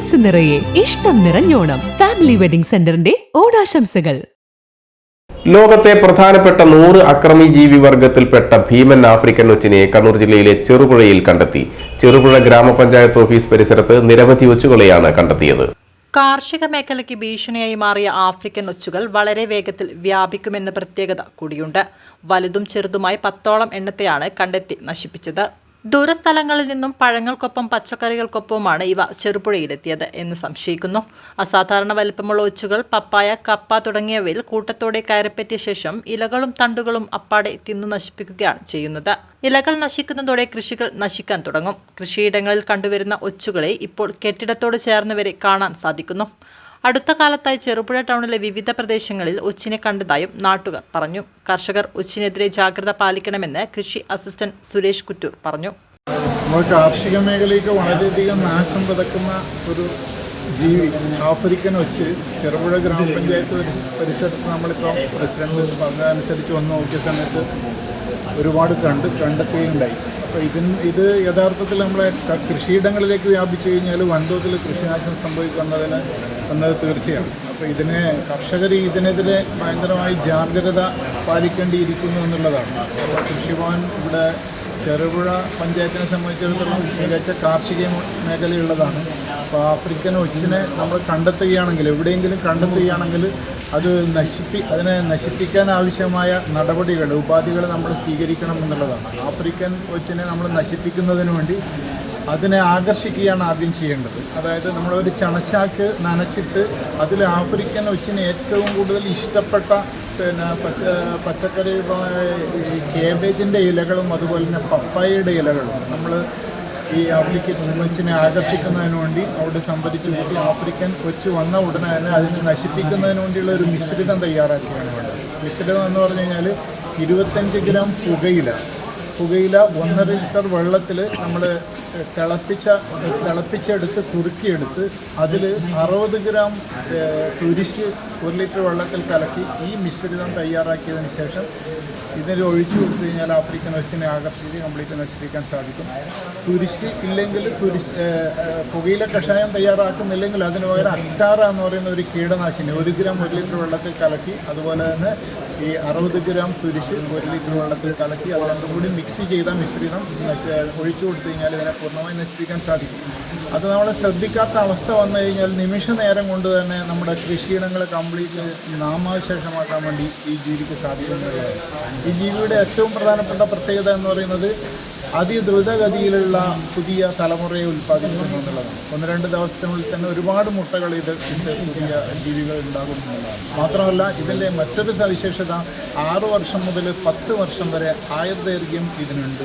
മനസ്സ് നിറയെ ഇഷ്ടം നിറഞ്ഞോണം. ഫാമിലി വെഡിംഗ് സെന്ററിന്റെ ഓണാശംസകൾ. ലോകത്തെ പ്രധാനപ്പെട്ട നൂറ് അക്രമി ജീവി വർഗത്തിൽപ്പെട്ട ഭീമൻ ആഫ്രിക്കൻ ഒച്ചിനെ കണ്ണൂർ ജില്ലയിലെ ചെറുപുഴയിൽ കണ്ടെത്തി. ചെറുപുഴ ഗ്രാമപഞ്ചായത്ത് ഓഫീസ് പരിസരത്ത് നിരവധി ഒച്ചുകളെയാണ് കണ്ടെത്തിയത്. കാർഷിക മേഖലയ്ക്ക് ഭീഷണിയായി മാറിയ ആഫ്രിക്കൻ ഒച്ചുകൾ വളരെ വേഗത്തിൽ വ്യാപിക്കുമെന്ന പ്രത്യേകത കൂടിയുണ്ട്. വലുതും ചെറുതുമായി പത്തോളം എണ്ണത്തെയാണ് കണ്ടെത്തി നശിപ്പിച്ചത്. ദൂരസ്ഥലങ്ങളിൽ നിന്നും പഴങ്ങൾക്കൊപ്പം പച്ചക്കറികൾക്കൊപ്പമാണ് ഇവ ചെറുപുഴയിലെത്തിയത് എന്ന് സംശയിക്കുന്നു. അസാധാരണ വലിപ്പമുള്ള ഒച്ചുകൾ പപ്പായ കപ്പ തുടങ്ങിയവയിൽ കൂട്ടത്തോടെ കയറിപ്പറ്റിയ ശേഷം ഇലകളും തണ്ടുകളും അപ്പാടെ തിന്നു നശിപ്പിക്കുകയാണ് ചെയ്യുന്നത്. ഇലകൾ നശിക്കുന്നതോടെ കൃഷികൾ നശിക്കാൻ തുടങ്ങും. കൃഷിയിടങ്ങളിൽ കണ്ടുവരുന്ന ഒച്ചുകളെ ഇപ്പോൾ കെട്ടിടത്തോട് ചേർന്ന് വരെ കാണാൻ സാധിക്കുന്നു. അടുത്ത കാലത്തായി ചെറുപുഴ ടൗണിലെ വിവിധ പ്രദേശങ്ങളിൽ ഒച്ചിനെ കണ്ടതായും നാട്ടുകാർ പറഞ്ഞു. കർഷകർ ഒച്ചിനെതിരെ ജാഗ്രത പാലിക്കണമെന്ന് കൃഷി അസിസ്റ്റന്റ് സുരേഷ് കുറ്റൂർ പറഞ്ഞു. കാർഷിക മേഖലയ്ക്ക് വളരെയധികം നാശം പതക്കുന്ന ഒരു ജീവി ആഫ്രിക്കൻ ഒച്ച് ചെറുപുഴ ഗ്രാമപഞ്ചായത്ത് പരിസ- പരിസരത്ത് നമ്മളിപ്പോൾ പ്രസിഡന്റ് പറഞ്ഞതനുസരിച്ച് വന്ന് നോക്കിയ സമയത്ത് ഒരുപാട് കണ്ട് കണ്ടെത്തുകയുണ്ടായി. ഇതിന് ഇത് യഥാർത്ഥത്തിൽ നമ്മളെ കൃഷിയിടങ്ങളിലേക്ക് വ്യാപിച്ചു കഴിഞ്ഞാൽ വൻതോതിൽ കൃഷിനാശം സംഭവിക്കുന്നതിന് എന്നത് തീർച്ചയാണ്. അപ്പോൾ ഇതിനെ കർഷകർ ഇതിനെതിരെ ഭയങ്കരമായി ജാഗ്രത പാലിക്കേണ്ടിയിരിക്കുന്നു എന്നുള്ളതാണ്. അപ്പോൾ കൃഷിഭവൻ ഇവിടെ ചെറുപുഴ പഞ്ചായത്തിനെ സംബന്ധിച്ചിടത്തോളം മികച്ച കാർഷിക മേഖലയുള്ളതാണ്. അപ്പോൾ ആഫ്രിക്കൻ ഒച്ചിനെ നമ്മൾ കണ്ടെത്തുകയാണെങ്കിൽ എവിടെയെങ്കിലും കണ്ടെത്തുകയാണെങ്കിൽ അത് നശിപ്പി അതിനെ നശിപ്പിക്കാൻ ആവശ്യമായ നടപടികൾ ഉപാധികൾ നമ്മൾ സ്വീകരിക്കണം എന്നുള്ളതാണ്. ആഫ്രിക്കൻ കൊച്ചിനെ നമ്മൾ നശിപ്പിക്കുന്നതിന് വേണ്ടി അതിനെ ആകർഷിക്കുകയാണ് ആദ്യം ചെയ്യേണ്ടത്. അതായത് നമ്മളൊരു ചണച്ചാക്ക് നനച്ചിട്ട് അതിൽ ആഫ്രിക്കൻ ഒച്ചിന് ഏറ്റവും കൂടുതൽ ഇഷ്ടപ്പെട്ട പിന്നെ പച്ച പച്ചക്കറി കേബേജിന്റെ ഇലകളും അതുപോലെ തന്നെ പപ്പായയുടെ ഇലകളും നമ്മൾ ഈ ആഫ്രിക്കൻ കൊച്ചിനെ ആകർഷിക്കുന്നതിന് വേണ്ടി അവിടെ സംഭരിച്ചു കൂട്ടി ആഫ്രിക്കൻ കൊച്ച് വന്ന ഉടനെ തന്നെ അതിനെ നശിപ്പിക്കുന്നതിന് വേണ്ടിയുള്ള ഒരു മിശ്രിതം തയ്യാറാക്കുകയാണ് വേണ്ടത് മിശ്രിതം എന്ന് പറഞ്ഞു കഴിഞ്ഞാൽ ഇരുപത്തഞ്ച് ഗ്രാം പുകയില. പുകയില ഒന്നര ലിറ്റർ വെള്ളത്തിൽ നമ്മൾ തിളപ്പിച്ച തിളപ്പിച്ചെടുത്ത് തുറുക്കിയെടുത്ത് അതിൽ അറുപത് ഗ്രാം തുരിശ് ഒരു ലിറ്റർ വെള്ളത്തിൽ കലക്കി ഈ മിശ്രിതം തയ്യാറാക്കിയതിന് ശേഷം ഇതിൽ ഒഴിച്ചു കൊടുത്തു കഴിഞ്ഞാൽ ആഫ്രിക്കൻ വെച്ചിനെ ആകർഷിച്ച് കംപ്ലീറ്റ് നശിപ്പിക്കാൻ സാധിക്കും. തുരിശ് ഇല്ലെങ്കിൽ തുരിശ് പുകയില കഷായം തയ്യാറാക്കുന്നില്ലെങ്കിൽ അതിന് പകരം അക്ടാറ എന്ന് പറയുന്ന ഒരു കീടനാശിനി ഒരു ഗ്രാം ഒരു ലിറ്റർ വെള്ളത്തിൽ കലക്കി അതുപോലെ തന്നെ ഈ അറുപത് ഗ്രാം തുരിശ് ഒരു ലിറ്റർ വെള്ളത്തിൽ കലക്കി അത് രണ്ടും കൂടി മിക്സ് ചെയ്ത മിശ്രിതം ഒഴിച്ചു കൊടുത്തു കഴിഞ്ഞാൽ ഇതിനെ പൂർണമായി നശിപ്പിക്കാൻ സാധിക്കും. അത് നമ്മൾ ശ്രദ്ധിക്കാത്ത അവസ്ഥ വന്നു കഴിഞ്ഞാൽ നിമിഷ നേരം കൊണ്ട് തന്നെ നമ്മുടെ കൃഷിയിടങ്ങൾ കംപ്ലീറ്റ് നാമാവശേഷമാക്കാൻ വേണ്ടി ഈ ജീവിക്ക് സാധിക്കുന്നതാണ്. ഈ ജീവിയുടെ ഏറ്റവും പ്രധാനപ്പെട്ട പ്രത്യേകത എന്ന് പറയുന്നത് അതിദ്രുതഗതിയിലുള്ള പുതിയ തലമുറയെ ഉൽപ്പാദിപ്പിക്കുന്നു എന്നുള്ളതാണ്. ഒന്ന് രണ്ട് ദിവസത്തിനുള്ളിൽ തന്നെ ഒരുപാട് മുട്ടകൾ ഇത് പുതിയ ജീവികൾ ഉണ്ടാകും എന്നുള്ളതാണ്. മാത്രമല്ല ഇതിന്റെ മറ്റൊരു സവിശേഷത ആറു വർഷം മുതൽ പത്ത് വർഷം വരെ ആയുർദൈർഘ്യം ഇതിനുണ്ട്.